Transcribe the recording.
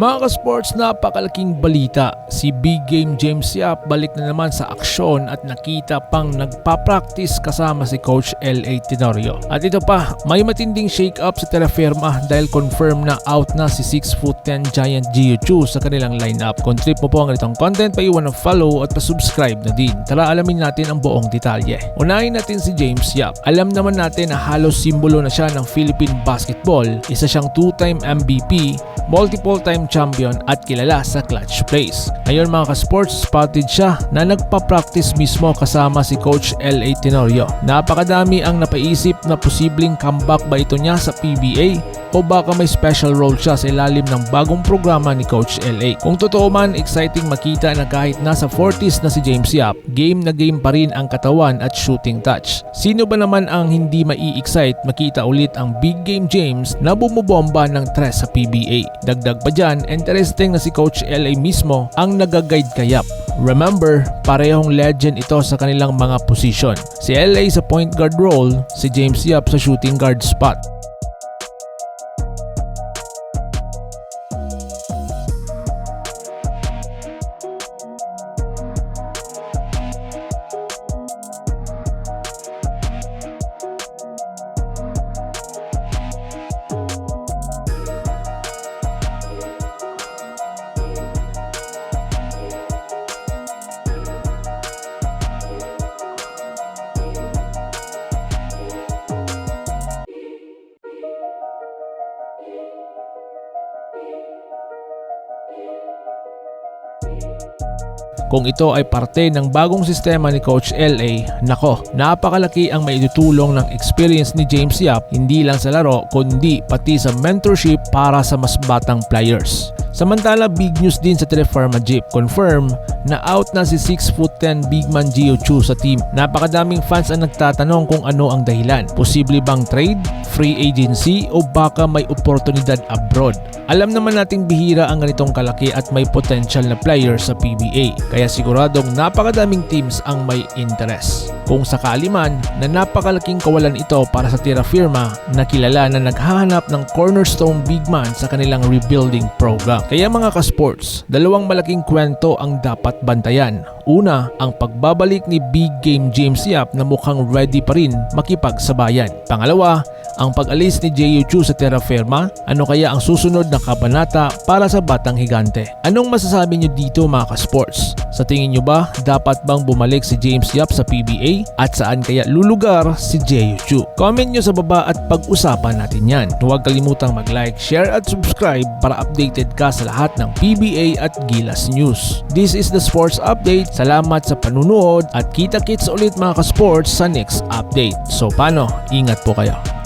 Mga ka-sports, napakalaking balita. Si Big Game James Yap balik na naman sa aksyon at nakita pang nagpa-practice kasama si Coach L.A. Tenorio. At ito pa, may matinding shake-up sa Terraferma dahil confirm na out na si 6'10 Giant Gio Chu sa kanilang lineup. Kung trip mo po ang ganitong content, paiwan ng follow at pa-subscribe na din. Tara alamin natin ang buong detalye. Unahin natin si James Yap. Alam naman natin na halos simbolo na siya ng Philippine basketball. Isa siyang two-time MVP, multiple-time champion at kilala sa clutch plays. Ngayon mga ka-sports, spotted siya na nagpa-practice mismo kasama si Coach L.A. Tenorio. Napakadami ang napaisip na posibleng comeback ba ito niya sa PBA o baka may special role siya sa ilalim ng bagong programa ni Coach LA. Kung totoo man, exciting makita na kahit nasa 40s na si James Yap, game na game pa rin ang katawan at shooting touch. Sino ba naman ang hindi mai-excite makita ulit ang big game James na bumubomba ng tres sa PBA? Dagdag pa dyan, interesting na si Coach LA mismo ang nagaguide kay Yap. Remember, parehong legend ito sa kanilang mga position. Si LA sa point guard role, si James Yap sa shooting guard spot. Kung ito ay parte ng bagong sistema ni Coach LA, nako, napakalaki ang maitutulong ng experience ni James Yap hindi lang sa laro kundi pati sa mentorship para sa mas batang players. Samantala, big news din sa Telefarma Jeep. Confirm na out na si 6'10 big man Gio Chu sa team. Napakadaming fans ang nagtatanong kung ano ang dahilan. Posible bang trade, free agency o baka may oportunidad abroad? Alam naman nating bihira ang ganitong kalaki at may potential na player sa PBA. Kaya siguradong napakadaming teams ang may interest. Kung sakali man na napakalaking kawalan ito para sa Tira Firma na kilala na naghahanap ng cornerstone big man sa kanilang rebuilding program. Kaya mga ka-sports, dalawang malaking kwento ang dapat bantayan. Una, ang pagbabalik ni Big Game James Yap na mukhang ready pa rin makipagsabayan. Pangalawa, ang pag-alis ni J.U. Chu sa Terra Firma, ano kaya ang susunod na kabanata para sa Batang Higante? Anong masasabi niyo dito mga ka-sports? Sa tingin niyo ba, dapat bang bumalik si James Yap sa PBA? At saan kaya lulugar si J.U. Chu? Comment niyo sa baba at pag-usapan natin yan. Huwag kalimutang mag-like, share at subscribe para updated ka sa lahat ng PBA at Gilas News. This is the Sports Update. Salamat sa panunood at kita-kits ulit mga ka-sports sa next update. So paano? Ingat po kayo.